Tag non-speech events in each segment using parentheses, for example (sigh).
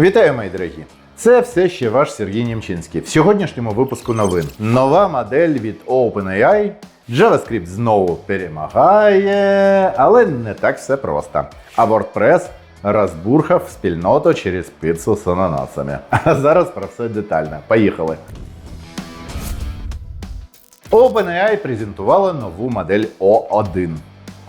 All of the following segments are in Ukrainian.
Вітаю, мої дорогі! Це все ще ваш Сергій Німчинський. В сьогоднішньому випуску новин. Нова модель від OpenAI. JavaScript знову перемагає, але не так все просто. А WordPress розбурхав спільноту через пиццу з ананасами. (laughs) А зараз про все детально. Поїхали. OpenAI презентувала нову модель O1.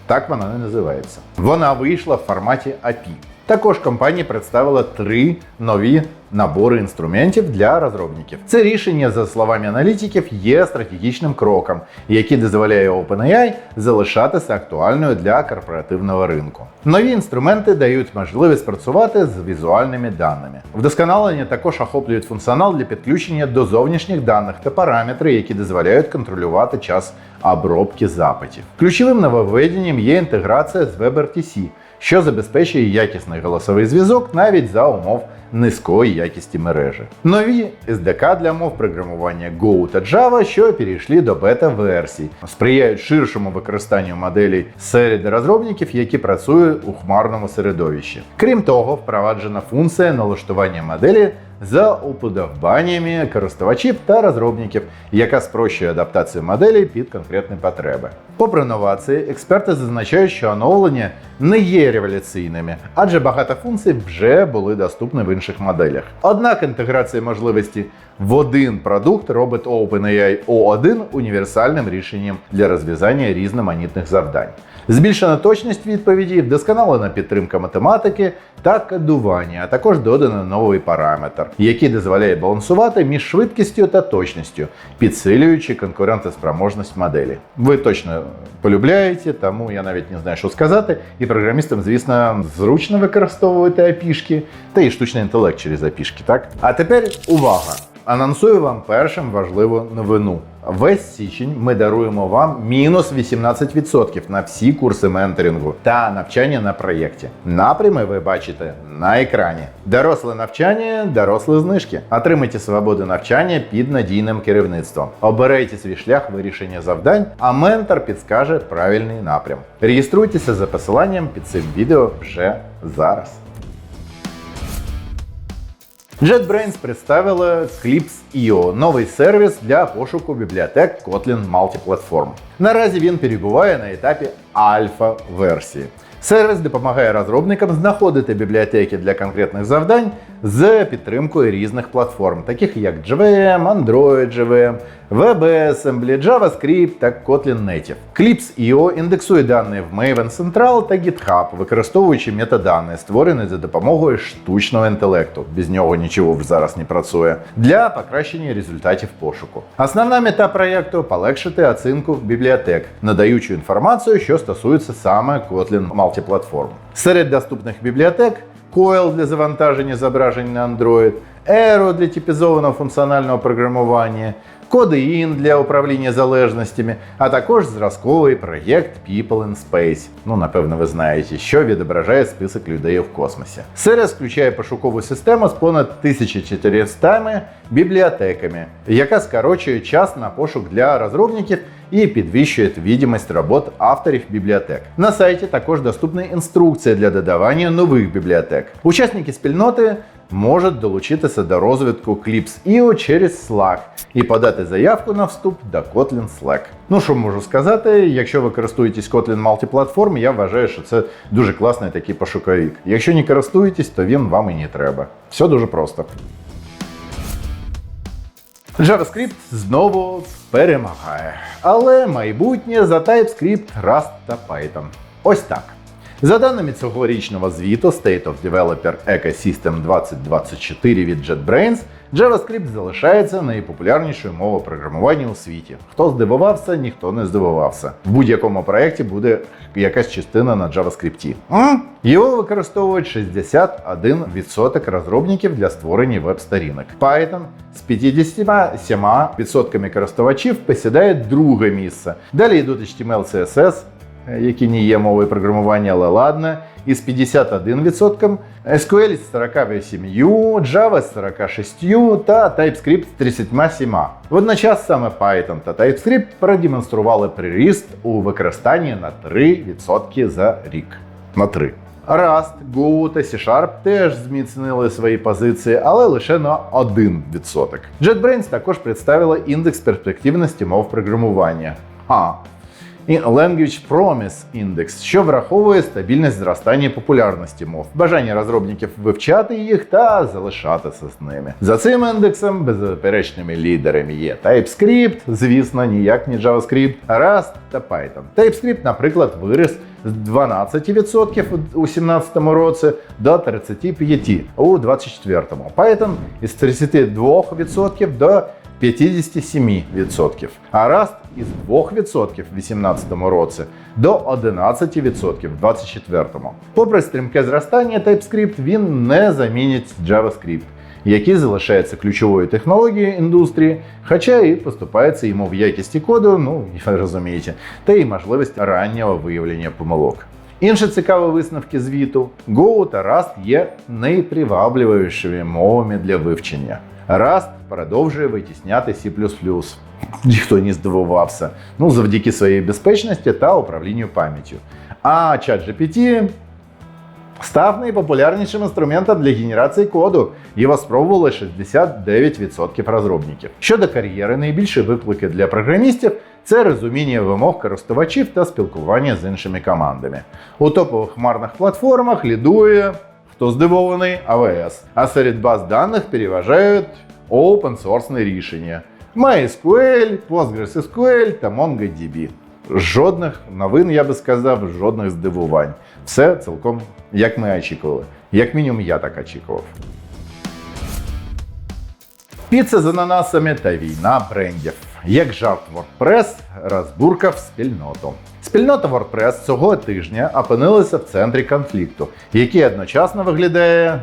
Так вона не називається. Вона вийшла в форматі API. Також компанія представила три нові набори інструментів для розробників. Це рішення, за словами аналітиків, є стратегічним кроком, який дозволяє OpenAI залишатися актуальною для корпоративного ринку. Нові інструменти дають можливість працювати з візуальними даними. Вдосконалення також охоплюють функціонал для підключення до зовнішніх даних та параметри, які дозволяють контролювати час обробки запитів. Ключовим нововведенням є інтеграція з WebRTC, що забезпечує якісний голосовий зв'язок навіть за умов низької якісті мережі. Нові SDK для мов програмування Go та Java, що перейшли до бета-версій, сприяють ширшому використанню моделей серед розробників, які працюють у хмарному середовищі. Крім того, впроваджена функція налаштування моделі за уподобаннями користувачів та розробників, яка спрощує адаптацію моделі під конкретні потреби. Попри новації, експерти зазначають, що оновлення не є революційними, адже багато функцій вже були доступні в інших моделях. Однак інтеграція можливості в один продукт робить OpenAI O1 універсальним рішенням для розв'язання різноманітних завдань. Збільшена точність відповіді, вдосконалена підтримка математики та кодування, а також додано новий параметр, який дозволяє балансувати між швидкістю та точністю, підсилюючи конкурентоспроможність моделі. Ви точно полюбляєте, тому я навіть не знаю, що сказати. І програмістам, звісно, зручно використовувати апішки, та і штучний інтелект через апішки. Так, а тепер увага! Анонсую вам першим важливу новину. Весь січень ми даруємо вам мінус 18% на всі курси менторингу та навчання на проєкті. Напрями ви бачите на екрані. Доросле навчання, дорослі знижки. Отримайте свободу навчання під надійним керівництвом. Обирайте свій шлях вирішення завдань, а ментор підскаже правильний напрям. Реєструйтеся за посиланням під цим відео вже зараз. JetBrains представила Clips.io – новий сервіс для пошуку бібліотек Kotlin Multiplatform. Наразі він перебуває на етапі альфа-версії. Сервіс допомагає розробникам знаходити бібліотеки для конкретних завдань з підтримкою різних платформ, таких як JVM, Android JVM, WebAssembly, JavaScript та Kotlin Native. Clips.io індексує дані в Maven Central та GitHub, використовуючи метадані, створені за допомогою штучного інтелекту. Без нього нічого зараз не працює, для покращення результатів пошуку. Основна мета проєкту полегшити оцінку бібліотек, надаючи інформацію, що стосується саме Kotlin Multiplatform. Серед доступних бібліотек Coil для завантаження зображень на Android, Aero для типізованого функціонального програмування, Codein для управління залежностями, а також зразковий проєкт People in Space. Ну, напевно, ви знаєте, що відображає список людей в космосі. Сервіс включає пошукову систему з понад 1400 бібліотеками, яка скорочує час на пошук для розробників і підвищує відомість робот авторів бібліотек. На сайті також доступна інструкція для додавання нових бібліотек. Учасники спільноти можуть долучитися до розвитку Clips.io через Slack і подати заявку на вступ до Kotlin Slack. Ну що можу сказати, якщо ви користуєтесь Kotlin Multiplatform, я вважаю, що це дуже класний такий пошуковик. Якщо не користуєтесь, то він вам і не треба. Все дуже просто. JavaScript знову перемагає. Але майбутнє за TypeScript, Rust та Python. Ось так. За даними цьогорічного звіту State of Developer Ecosystem 2024 від JetBrains, JavaScript залишається найпопулярнішою мовою програмування у світі. Хто здивувався, ніхто не здивувався. В будь-якому проєкті буде якась частина на JavaScript. Його використовують 61% розробників для створення веб-сторінок. Python з 57% користувачів посідає друге місце. Далі йдуть HTML, CSS, які не є мовою програмування, але ладно, із 51%, SQL з 48%, Java з 46% та TypeScript з 37%. Водночас саме Python та TypeScript продемонстрували приріст у використанні на 3% за рік. На 3. Rust, Go та C-Sharp теж зміцнили свої позиції, але лише на 1%. JetBrains також представила індекс перспективності мов програмування. А Language Promise Index, що враховує стабільність зростання популярності мов, бажання розробників вивчати їх та залишатися з ними. За цим індексом беззаперечними лідерами є TypeScript, звісно, ніяк не JavaScript, Rust та Python. TypeScript, наприклад, виріс з 12% у 2017 році до 35% у 2024. Python із 32% до 57%, а Rust із 2% в 2018 році до 11% в 2024. Попри стрімке зростання, TypeScript він не замінить JavaScript, який залишається ключовою технологією індустрії, хоча і поступається йому в якісті коду, ну розумієте, та й можливість раннього виявлення помилок. Інші цікаві висновки звіту: Go та Rust є найпривабливішими мовами для вивчення. Rust продовжує витісняти C++. Ніхто не здивувався. Ну, завдяки своїй безпечності та управлінню пам'яттю. А ChatGPT став найпопулярнішим інструментом для генерації коду. Його спробували 69% розробників. Щодо кар'єри, найбільші виклики для програмістів це розуміння вимог користувачів та спілкування з іншими командами. У топових хмарних платформах лідує Хто здивований AWS. А серед баз даних переважають open-source рішення MySQL, PostgreSQL та MongoDB. Жодних новин, я би сказав, жодних здивувань. Все цілком як ми очікували. Як мінімум, я так очікував. Піца з ананасами та війна брендів. Як жарт WordPress розбуркав спільноту. Спільнота WordPress цього тижня опинилася в центрі конфлікту, який одночасно виглядає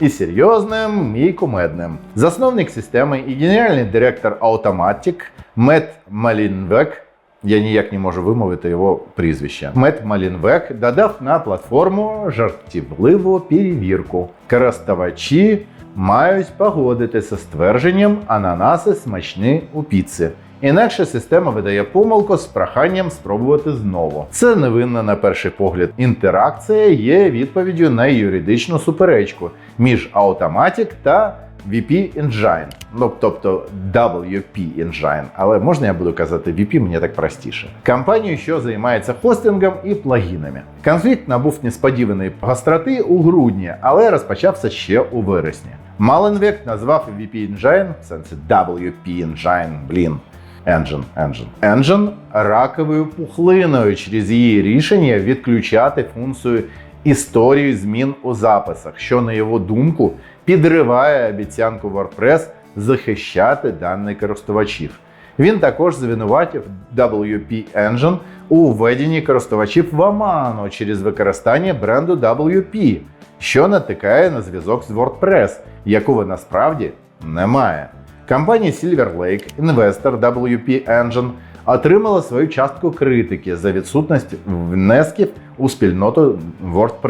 і серйозним, і кумедним. Засновник системи і генеральний директор Automatic Мет Малінвек. Я ніяк не можу вимовити його прізвище. Мет Малінвек додав на платформу жартівливу перевірку. Користувачі мають погодитися з твердженням ананаси смачні у піці. Інакше система видає помилку з проханням спробувати знову. Це невинна на перший погляд інтеракція є відповіддю на юридичну суперечку між Automatic та VP Engine, ну тобто WP Engine, але можна я буду казати VP, мені так простіше. Компанію, що займається хостингом і плагінами. Конфлікт набув несподіваної гостроти у грудні, але розпочався ще у вересні. Маленвек назвав VP Engine, в сенсі WP Engine, блін. Engine, Engine. Engine раковою пухлиною через її рішення відключати функцію історії змін у записах, що, на його думку, підриває обіцянку WordPress захищати дані користувачів. Він також звинуватив WP Engine у введенні користувачів в оману через використання бренду WP, що натикає на зв'язок з WordPress, якого насправді немає. Компанія Silver Lake, інвестор WP Engine, отримала свою частку критики за відсутність внесків успели, но тој ворд.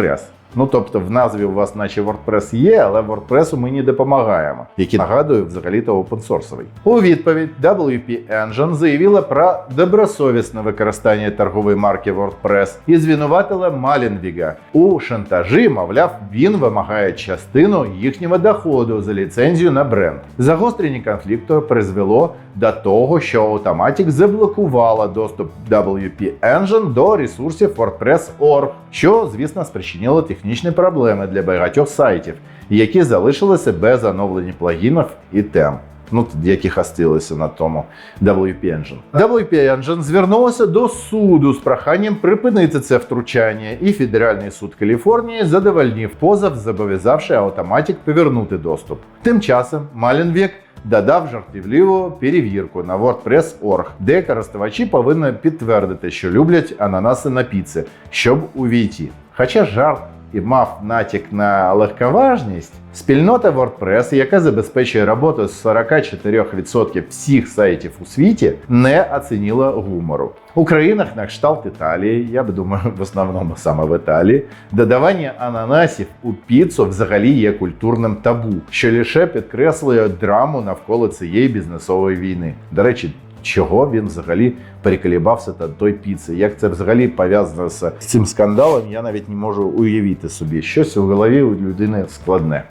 Ну тобто в назві у вас, наче WordPress є, але WordPress ми не допомагаємо, який нагадую взагалі-то опенсорсовий. У відповідь WP Engine заявила про добросовісне використання торгової марки WordPress і звинуватила Малінвіга у шантажі. Мовляв, він вимагає частину їхнього доходу за ліцензію на бренд. Загострення конфлікту призвело до того, що Automatic заблокувала доступ WP Engine до ресурсів WordPress.org, що, звісно, спричинило технічні проблеми для багатьох сайтів, які залишилися без оновлення плагінів і тем. Ну, які хастилися на тому WP Engine. WP Engine звернулося до суду з проханням припинити це втручання, і Федеральний суд Каліфорнії задовольнив позов, зобов'язавши Automatic повернути доступ. Тим часом Маленвік додав жартівливу перевірку на WordPress.org, де користувачі повинні підтвердити, що люблять ананаси на піці, щоб увійти. Хоча жарт і мав натяк на легковажність, спільнота WordPress, яка забезпечує роботу з 44% всіх сайтів у світі, не оцінила гумору. У країнах на кшталт Італії, я б думаю, в основному саме в Італії, додавання ананасів у піцу взагалі є культурним табу, що лише підкреслює драму навколо цієї бізнесової війни. До речі, чого він взагалі переколібався та той піци. Як це взагалі пов'язано з цим скандалом, я навіть не можу уявити собі. Щось у голові у людини складне.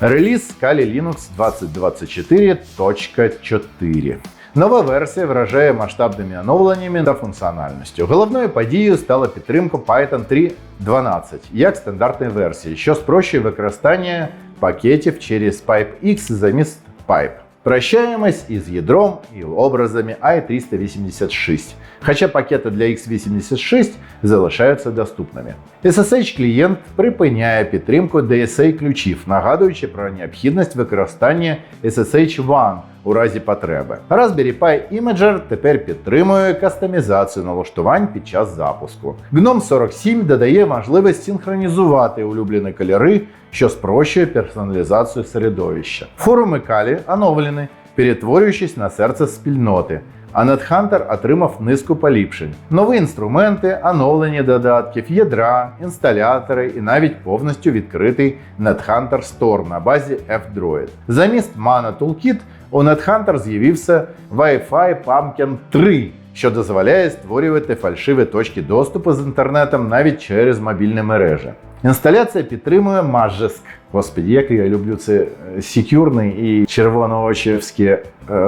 Реліз Kali Linux 2024.4. Нова версія вражає масштабними оновленнями та функціональністю. Головною подією стала підтримка Python 3.12 як стандартної версії, що спрощує використання пакетів через PipeX замість Pipe. Прощаємось с ядром и образами i386, хоча пакети для x86 залишаються доступними. SSH клієнт припиняє підтримку DSA ключів, нагадуючи про необхідність використання SSH One у разі потреби. Raspberry Pi Imager тепер підтримує кастомізацію налаштувань під час запуску. GNOME 47 додає можливість синхронізувати улюблені кольори, що спрощує персоналізацію середовища. Форуми Kali оновлені, перетворюючись на серце спільноти. А NetHunter отримав низку поліпшень. Нові інструменти, оновлені додатків, ядра, інсталятори і навіть повністю відкритий NetHunter Store на базі F-Droid. Замість Mana Toolkit у NetHunter з'явився Wi-Fi Pumpkin 3, що дозволяє створювати фальшиві точки доступу з інтернетом навіть через мобільні мережі. Інсталяція підтримує Magisk. Господі, як я люблю це е, секюрний і червоноочівські е,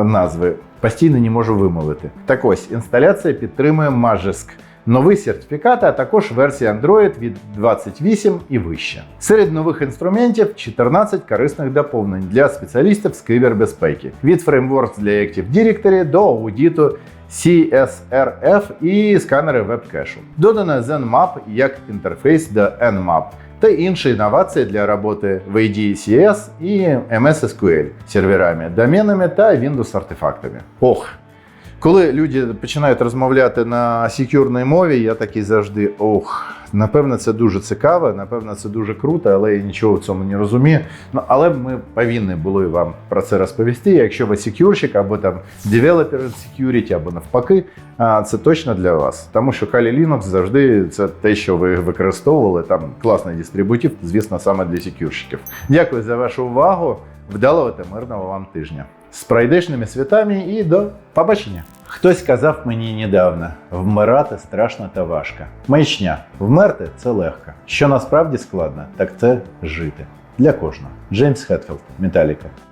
назви. Постійно не можу вимовити. Так ось, інсталяція підтримує Magisk. Новий сертифікат, а також версія Android від 28 і вище. Серед нових інструментів 14 корисних доповнень для спеціалістів з кибербезпеки від фреймворк для Active Directory до аудиту CSRF і сканери веб-кешу. Додано ZenMap як інтерфейс до Nmap та інші інновації для роботи в ADCS і MS SQL серверами, доменами та Windows артефактами. Ох, коли люди починають розмовляти на секюрній мові, я такий завжди ох. Напевно, це дуже цікаво, напевно, це дуже круто, але я нічого в цьому не розумію. Ну, але ми повинні були вам про це розповісти. Якщо ви секюрщик або там девелопер security, або навпаки, це точно для вас. Тому що Kali Linux завжди це те, що ви використовували. Там класний дистрибутив, звісно, саме для секюрщиків. Дякую за вашу увагу. Вдалого та мирного вам тижня. З пройдешними святами і до побачення. Хтось казав мені недавно: вмирати страшно та важко. Маячня, вмерти це легко. Що насправді складно, так це жити. Для кожного. Джеймс Хетфілд, Металіка.